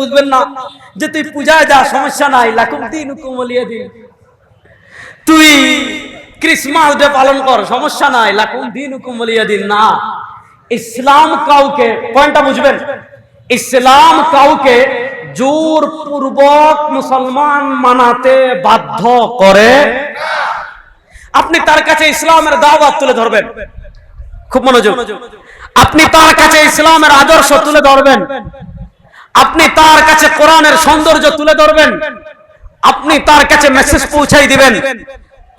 বুঝবেন না, যে তুই পূজায় যা সমস্যা নাই লাকুম দিন হুকুম বলিয়ে দিন। তুই ক্রিসমাস ডে পালন কর, সমস্যা নাই লাকুম দিন হুকুম বলিয়ে দিন, না। ইসলাম কাউকে পয়েন্টটা বুঝবেন, ইসলাম কাউকে জোর পূর্বক মুসলমান মানাতে বাধ্য করে, আপনি তার কাছে ইসলামের দাওয়াত তুলে ধরবেন। খুব মনোযোগ। আপনি তার কাছে ইসলামের আদর্শ তুলে ধরবেন। আপনি তার কাছে কোরআনের সৌন্দর্য তুলে ধরবেন। আপনি তার কাছে মেসেজ পৌঁছাই দিবেন।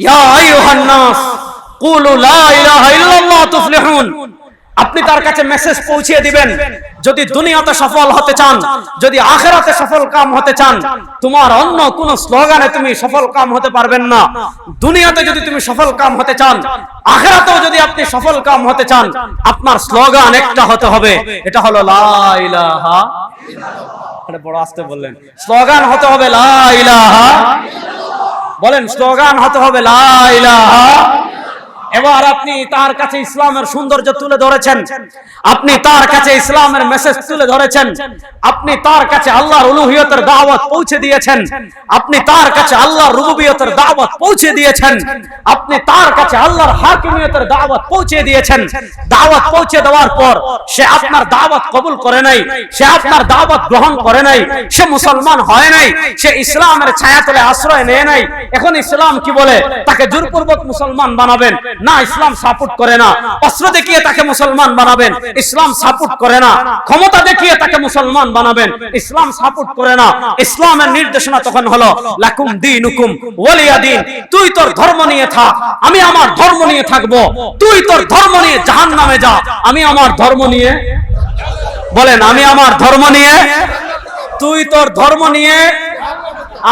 ইয়া আইয়ুহান নাস, কুলু লা ইলাহা ইল্লাল্লাহ তুফলিহুন। আপনি তার কাছে মেসেজ পৌঁছিয়ে দিবেন। যদি দুনিয়াতে সফল হতে চান, যদি আখেরাতে সফল কাম হতে চান, তোমার অন্য কোন স্লোগানে তুমি সফল কাম হতে পারবেন না। দুনিয়াতে যদি তুমি সফল কাম হতে চান, আখেরাতেও যদি আপনি সফল কাম হতে চান, আপনার স্লোগান একটা হতে হবে। এটা হলো লা ইলাহা এটা বড় আসতে বললেন। স্লোগান হতে হবে লা ইলাহা বলেন, স্লোগান হতে হবে লা ইলাহা এবার আপনি তার কাছে ইসলামের সৌন্দর্য তুলে ধরেছেন। আপনি তার কাছে ইসলামের মেসেজ তুলে ধরেছেন। আপনি তার কাছে আল্লাহর উলুহিয়তের দাওয়াত পৌঁছে দিয়েছেন। আপনি তার কাছে আল্লাহর রুবুবিয়তের দাওয়াত পৌঁছে দিয়েছেন। আপনি তার কাছে আল্লাহর হাকিমিয়তের দাওয়াত পৌঁছে দিয়েছেন। দাওয়াত পৌঁছে দেওয়ার পর সে আপনার দাওয়াত কবুল করে নাই। সে আপনার দাওয়াত গ্রহণ করে নাই। সে মুসলমান হয় নাই। সে ইসলামের ছায়াতলে আশ্রয় নেয় নাই। এখন ইসলাম কি বলে? তাকে জোরপূর্বক মুসলমান বানাবেন। না ইসলাম সাপোর্ট করে না। অস্ত্র দেখিয়ে তাকে মুসলমান বানাবেন। ইসলাম সাপোর্ট করে না। ক্ষমতা দেখিয়ে তাকে মুসলমান বানাবেন। ইসলাম সাপোর্ট করে না। ইসলামের নির্দেশনা তখন হলো, লাকুম দিনুকুম ওয়ালিয়া দিন তুই তোর ধর্ম নিয়ে থাক। আমি আমার ধর্ম নিয়ে থাকব। তুই তোর ধর্ম নিয়ে জাহান নামে যা। আমি আমার ধর্ম নিয়ে বলেন, আমি আমার ধর্ম নিয়ে তুই তোর ধর্ম নিয়ে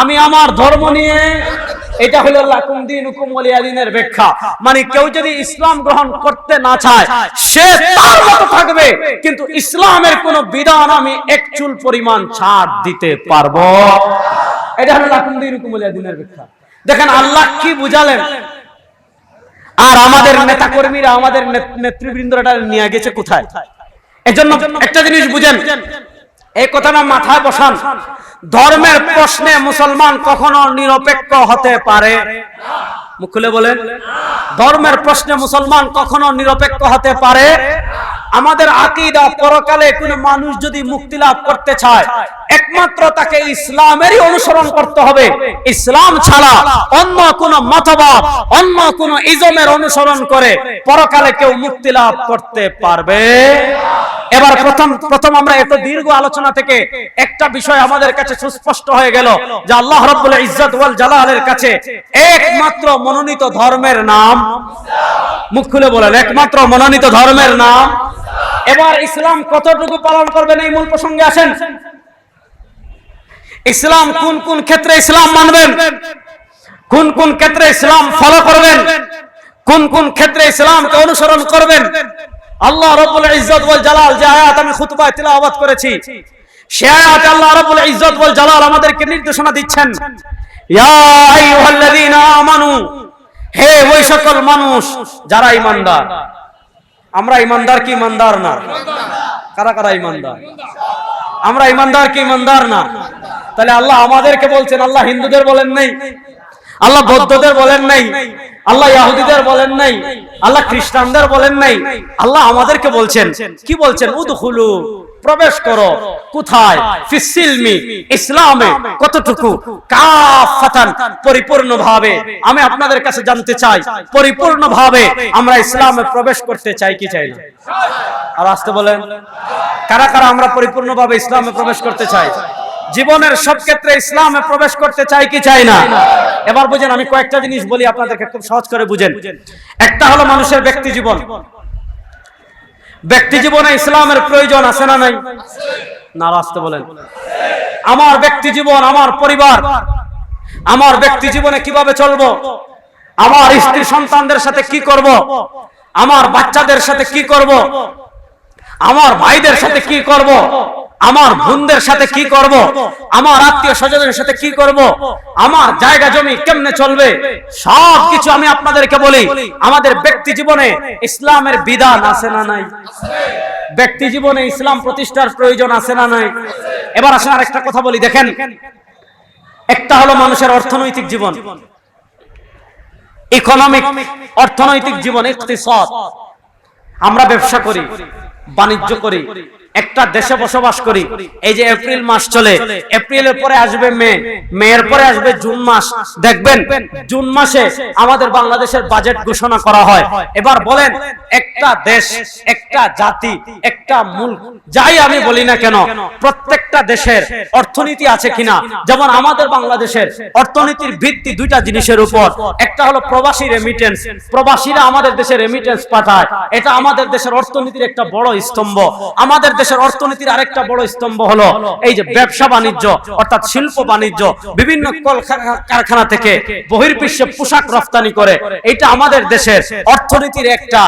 আমি আমার ধর্ম নিয়ে এটা হলো লাকুম দিন হুকুম ওয়ালিয়াদিনের ব্যাখ্যা। মানে কেউ যদি ইসলাম গ্রহণ করতে না চায়, সে তার মতো থাকবে। কিন্তু ইসলামের কোন বিধান আমি এক চুল পরিমাণ ছাড় দিতে পারব। এটা হলো লাকুম দিন হুকুম ওয়ালিয়াদিনের ব্যাখ্যা। দেখেন আল্লাহ কি বুঝালেন? আর আমাদের নেতা কর্মীরা আমাদের নেত- নেতৃবৃন্দরা নিয়ে গেছে কোথায়? এজন্য একটা জিনিস বুঝেন এই কথাটা মাথায় বসান। ধর্মের প্রশ্নে মুসলমান কখনো নিরপেক্ষ হতে পারে। মুখ খুলে বলেন। ধর্মের প্রশ্নে মুসলমান কখনো নিরপেক্ষ হতে পারে। আমাদের আকিদা পরকালে কোন মানুষ যদি মুক্তি লাভ করতে চায়, একমাত্র তাকে ইসলামেরই অনুসরণ করতে হবে। ইসলাম ছাড়া অন্য কোন মতবাদ, অন্য কোন ইজমের অনুসরণ করে পরকালে কেউ মুক্তি লাভ করতে পারবে। এবার প্রথম প্রথম আমরা এত দীর্ঘ আলোচনা থেকে একটা বিষয় আমাদের কাছে সুস্পষ্ট হয়ে গেল যে আল্লাহ রাব্বুল ইজ্জত ওয়াল জালালের কাছে একমাত্র মনোনীত ধর্মের নাম মুখ খুলে বলেন, একমাত্র মনোনীত ধর্মের নাম। এবার ইসলাম কতটুকু পালন করবেন এই মূল প্রসঙ্গে আসেন। ইসলাম কোন কোন ক্ষেত্রে ইসলাম মানবেন? কোন কোন ক্ষেত্রে ইসলাম ফলো করবেন? কোন কোন ক্ষেত্রে ইসলামকে অনুসরণ করবেন? আল্লাহ রাব্বুল ইজ্জত ওয়াল জালাল যে আয়াত আমি খুতবায় তিলাওয়াত করেছি, সে আয়াতে আল্লাহ রাব্বুল ইজ্জত ওয়াল জালাল আমাদেরকে নির্দেশনা দিচ্ছেন। ইয়া হে ওই সকল মানুষ, যারা ইমানদার আমরা ইমানদার কি ঈমানদার না? কারা কারা ইমানদার আমরা ঈমানদার কি ঈমানদার না? তাহলে আল্লাহ আমাদেরকে বলছেন, আল্লাহ হিন্দুদের বলেন নাই আল্লাহ বৌদ্ধদের বলেন নাই। আল্লাহ ইহুদিদের বলেন নাই। আল্লাহ খ্রিস্টানদের বলেন নাই। আল্লাহ আমাদেরকে বলছেন কি বলছেন? উদখুলু প্রবেশ করো। কোথায়? ফিসিলমি ইসলামে। কতটুকু? কাফাতান পরিপূর্ণ ভাবে। আমি আপনাদের কাছে জানতে চাই পরিপূর্ণ ভাবে আমরা ইসলামে প্রবেশ করতে চাই কি চাই না? আর আসতে বলেন কারা কারা আমরা পরিপূর্ণ ভাবে ইসলামে প্রবেশ করতে চাই? জীবনের সব ক্ষেত্রে ইসলামে প্রবেশ করতে চাই কি চাই না? এবার বুঝেন, আমি কয়েকটা জিনিস বলি, আপনাদেরকে খুব সহজ করে বুঝেন। একটা হলো মানুষের ব্যক্তি জীবন। ব্যক্তি জীবনে ইসলামের প্রয়োজন আছে না নাই? না আসতে বলেন। আমার ব্যক্তি জীবন, আমার পরিবার, আমার ব্যক্তি জীবনে কীভাবে চলবো? আমার স্ত্রী সন্তানদের সাথে কি করব? আমার বাচ্চাদের সাথে কি করব? আমার ভাইদের সাথে কি করব? আমার বোনদের সাথে কি করব? আমার আত্মীয় স্বজনের সাথে কি করব? আমার জায়গা জমি কেমনে চলবে? সব কিছু আমি আপনাদেরকে বলি। আমাদের ব্যক্তি জীবনে ইসলামের বিধান আছে না নাই? ব্যক্তি জীবনে ইসলাম প্রতিষ্ঠার প্রয়োজন আছে না নাই? এবার আসেন আর একটা কথা বলি, দেখেন। একটা হলো মানুষের অর্থনৈতিক জীবন। ইকোনমিক অর্থনৈতিক জীবন আমরা ব্যবসা করি, বাণিজ্য করি একটা দেশে বসবাস করি। এই যে এপ্রিল মাস চলে এপ্রিলের পরে আসবে মে। মেয়ের পরে আসবে জুন মাস। দেখবেন জুন মাসে আমাদের বাংলাদেশের বাজেট ঘোষণা করা হয়। এবার বলেন একটা দেশ একটা জাতি একটা মূল যাই আমি বলি না কেন প্রত্যেকটা দেশের অর্থনীতি আছে কিনা? যেমন আমাদের বাংলাদেশের অর্থনীতির ভিত্তি দুইটা জিনিসের উপর। একটা হলো প্রবাসী রেমিটেন্স প্রবাসীরা আমাদের দেশে রেমিটেন্স পাঠায়। এটা আমাদের দেশের অর্থনীতির একটা বড় স্তম্ভ। আমাদের দেশের অর্থনীতির আরেকটা বড় স্তম্ভ হলো এই যে ব্যবসা বাণিজ্য, অর্থাৎ শিল্প বাণিজ্য। বিভিন্ন কারখানা থেকে বহির্বিশ্বে পোশাক রফতানি করে। এটা আমাদের দেশের অর্থনীতির একটা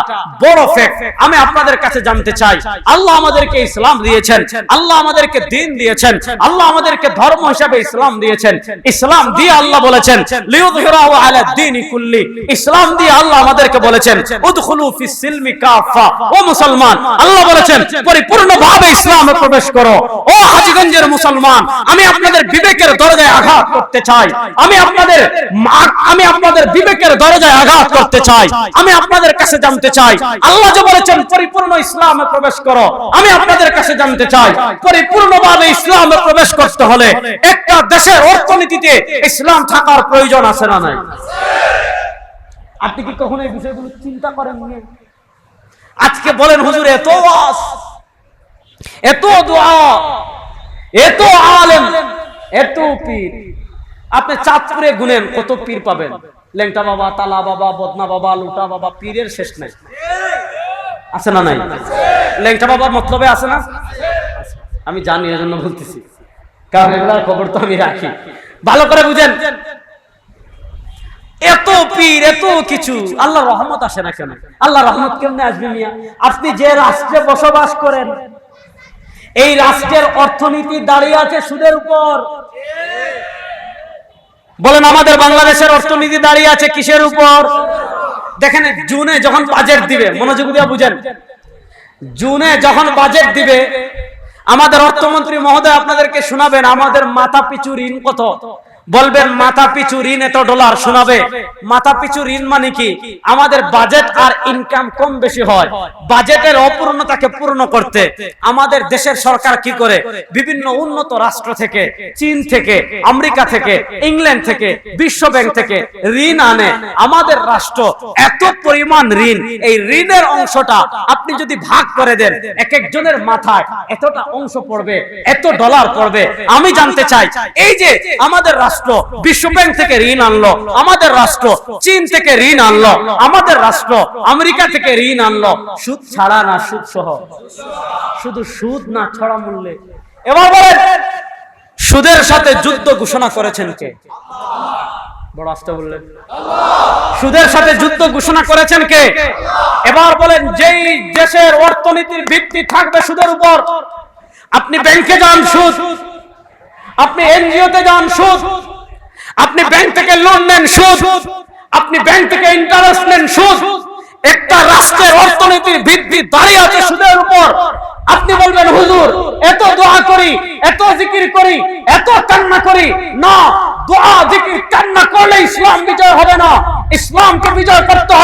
বড় ফ্যাক্ট আমি আপনাদের কাছে জানতে চাই। আল্লাহ আমাদেরকে ইসলাম দিয়েছেন। আল্লাহ আমাদেরকে দিন দিয়েছেন। আল্লাহ আমাদেরকে ধর্ম হিসাবে ইসলাম দিয়েছেন। ইসলাম দিয়ে আল্লাহ বলেছেন ইসলাম দিয়ে আল্লাহ আমাদেরকে বলেছেন ও মুসলমান, আল্লাহ বলেছেন, পরিপূর্ণভাবে ইসলামে প্রবেশ করো। ও হাজীগঞ্জের মুসলমান, আমি আপনাদের বিবেকের দরজায় আঘাত করতে চাই। আমি আপনাদের আমি আপনাদের বিবেকের দরজায় আঘাত করতে চাই। আমি আপনাদের কাছে জানতে চাই। আল্লাহ যে বলেছেন, পরিপূর্ণ ইসলামে প্রবেশ করো। আমি আপনাদের কাছে জানতে চাই, পরিপূর্ণভাবে ইসলামে প্রবেশ করতে হলে একটা দেশের অর্থনীতিতে ইসলাম থাকার প্রয়োজন আছে না নাই? আপনি কি কখনো এই বিষয়গুলো চিন্তা করেন আজকে বলেন হুজুর এত ওয়াজ এত দোয়া এত আলেম এত পীর। আপনি চাঁদপুরে গুনেন কত পীর পাবেন? লেংটা বাবা তালা বাবা বদনা বাবা লুটা বাবা পীরের শেষ নাই। আছে না নাই? লেংটা বাবার মতলবে আছে না? আমি জানি, এজন্য বলতেছি। কারণ এগুলার খবর তো আমি রাখি। ভালো করে বুঝেন। এত পীর, এত কিছু আল্লাহ রহমত আসে না কেন? আল্লাহ রহমত কেমনে আসবে মিয়া? আপনি যে রাষ্ট্রে বসবাস করেন, এই রাষ্ট্রের অর্থনীতি দাঁড়িয়ে আছে সুদের উপর। বলেন, আমাদের বাংলাদেশের অর্থনীতি দাঁড়িয়ে আছে কিসের উপর? দেখেন, জুনে যখন বাজেট দিবে, মনোযোগ দিয়ে বুঝেন। জুনে যখন বাজেট দিবে আমাদের অর্থমন্ত্রী মহোদয় আপনাদেরকে শোনাবেন আমাদের মাথা পিছু ঋণ কত? বলবেন, মাথা পিছু ঋণ এত ডলার শোনাবে। মাথা পিছু ঋণ মানে কি? আমাদের বাজেট আর ইনকাম কম বেশি হয়। বাজেটের অপূর্ণতাকে পূর্ণ করতে আমাদের দেশের সরকার কি করে? বিভিন্ন উন্নত রাষ্ট্র থেকে, চীন থেকে, আমেরিকা থেকে, ইংল্যান্ড থেকে, বিশ্ব ব্যাংক থেকে ঋণ আনে। আমাদের রাষ্ট্র এত পরিমাণ ঋণ। এই ঋণের অংশটা আপনি যদি ভাগ করে দেন এক একজনের মাথায় এতটা অংশ পড়বে, এত ডলার পড়বে। আমি জানতে চাই, এই যে আমাদের রাষ্ট্র বিশ্ব ব্যাংক থেকে ঋণ আনলো, আমাদের রাষ্ট্র, চীন থেকে ঋণ আনলো, আমাদের রাষ্ট্র, আমেরিকা থেকে ঋণ আনলো। সুদ ছাড়া না সুদ সহ। শুধু সুদ না ছড়া মূল্যে। এবার বলেন, সুদের সাথে যুদ্ধ ঘোষণা করেছেন কে? বড় আসতে বললেন। সুদের সাথে যুদ্ধ ঘোষণা করেছেন কে? এবার বলেন, যেই দেশের অর্থনীতির ভিত্তি থাকবে সুদের উপর, আপনি ব্যাংকে যান সুদ, আপনি এনজিওতে যান সুদ আপনি ব্যাংক থেকে লোন নেন সুদ। আপনি ব্যাংক থেকে ইন্টারেস্ট নেন সুদ। একটা রাষ্ট্রের অর্থনীতির ভিত্তি দাঁড়িয়ে আছে সুদের উপর। আপনি বলবেন, হুজুর, এত দোয়া করি, এত জিকির করি, এত কান্না করি। না ইসলাম ইসলাম অর্থনীতি করতে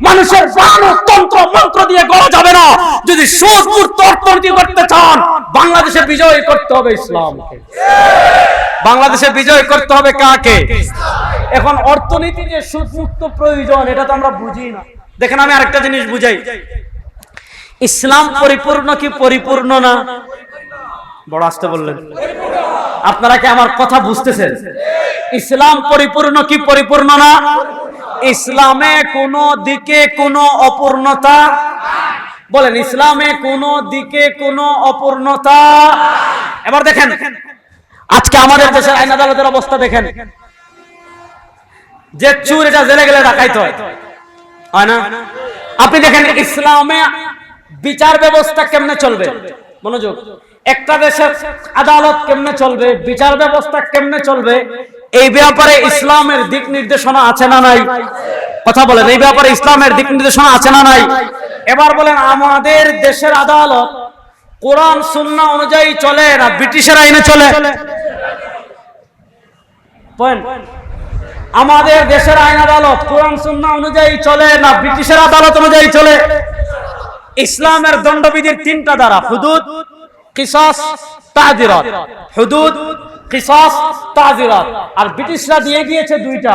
মানুষের তন্ত্র, মন্ত্র দিয়ে করা যাবে না। যদি অর্থনীতি করতে চান, বাংলাদেশে বিজয় করতে হবে ইসলামকে। বাংলাদেশে বিজয় করতে হবে কাকে? এখন অর্থনীতি যে সুদ মুক্ত প্রয়োজন, এটা তো আমরা বুঝি না। দেখেন আমি আরেকটা জিনিস বুঝাই। ইসলাম পরিপূর্ণ কি পরিপূর্ণ না? বড় আসতে বললেন। আপনারা কি আমার কথা বুঝতেছেন? ইসলাম পরিপূর্ণ কি পরিপূর্ণ না? ইসলামে কোনো দিকে কোনো অপূর্ণতা বলেন, ইসলামে কোনো দিকে কোনো অপূর্ণতা এবার দেখেন, আজকে আমাদের দেশের আইন আদালতের অবস্থা দেখেন। যে চুর এটা জেলে গেলে ডাকাইতে হয়। হয় না? আপনি দেখেন ইসলামে বিচার ব্যবস্থা কেমনে চলবে? মনোযোগ। একটা দেশের আদালত কেমনে চলবে? বিচার ব্যবস্থা কেমনে চলবে? এই ব্যাপারে ইসলামের দিক নির্দেশনা আছে না নাই? কথা বলেন এই ব্যাপারে ইসলামের দিক নির্দেশনা আছে না নাই? এবার বলেন আমাদের দেশের আদালত কোরআন সুন্নাহ অনুযায়ী চলে না ব্রিটিশের আইনে চলে? আমাদের দেশের আইন আদালত কোরআন সুন্না অনুযায়ী চলে না ব্রিটিশের আদালত অনুযায়ী চলে? ইসলামের দণ্ডবিধির তিনটা দ্বারা হুদুদ, কিসাস তাহাদিরত হুদুদ কিসাস, তাজিরাত। আর ব্রিটিশরা দিয়ে দুইটা।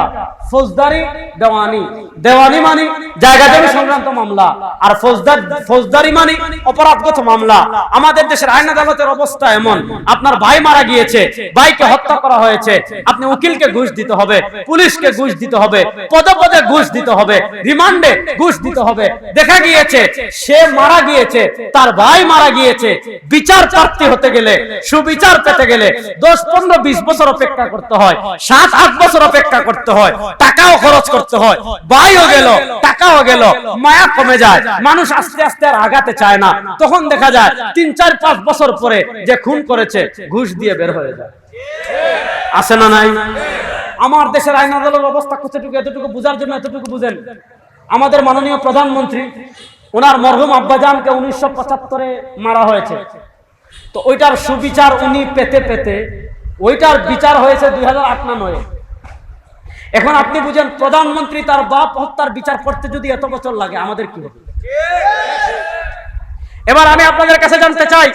ফৌজদারি, দেওয়ানি। দেওয়ানি মানে জায়গা জমি সংক্রান্ত মামলা। আর ফৌজদার ফৌজদারি মানে অপরাধগত মামলা। আমাদের দেশের আইন আদালতের অবস্থা এমন। আপনার ভাই মারা গিয়েছে, ভাইকে হত্যা করা হয়েছে। আপনি উকিলকে ঘুষ দিতে হবে, পুলিশকে ঘুষ দিতে হবে পদে পদে ঘুষ দিতে হবে, রিমান্ডে ঘুষ দিতে হবে। দেখা গিয়েছে, সে মারা গিয়েছে, তার ভাই মারা গিয়েছে। বিচার প্রাপ্তি হতে গেলে, সুবিচার পেতে গেলে দশ পনেরো, বিশ বছর অপেক্ষা করতে হয়, সাত, আট বছর অপেক্ষা করতে হয়, টাকাও খরচ করতে হয় ভাইও গেল, টাকাও গেল, মায়া কমে যায়, মানুষ আস্তে আস্তে আর আগাতে চায় না। তখন দেখা যায়, তিন, চার, পাঁচ বছর পরে যে খুন করেছে, ঘুষ দিয়ে বের হয়ে যায়। আছে না নাই? আমার দেশের আইন আদালতের অবস্থা কতটুকু, এতটুকু বুঝার জন্য এতটুকু বুঝেন? আমাদের মাননীয় প্রধানমন্ত্রী, ওনার মরহুম আব্বাজানকে উনিশশো পঁচাত্তরে মারা হয়েছে। তো ওইটার সুবিচার উনি পেতে পেতে ওইটার বিচার হয়েছে দুই হাজার আট না নয়। এখন আপনি বুঝেন, প্রধানমন্ত্রী তার বাপ হত্যার বিচার করতে যদি এত বছর লাগে, আমাদের কি হবে? এবার আমি আপনাদের কাছে জানতে চাই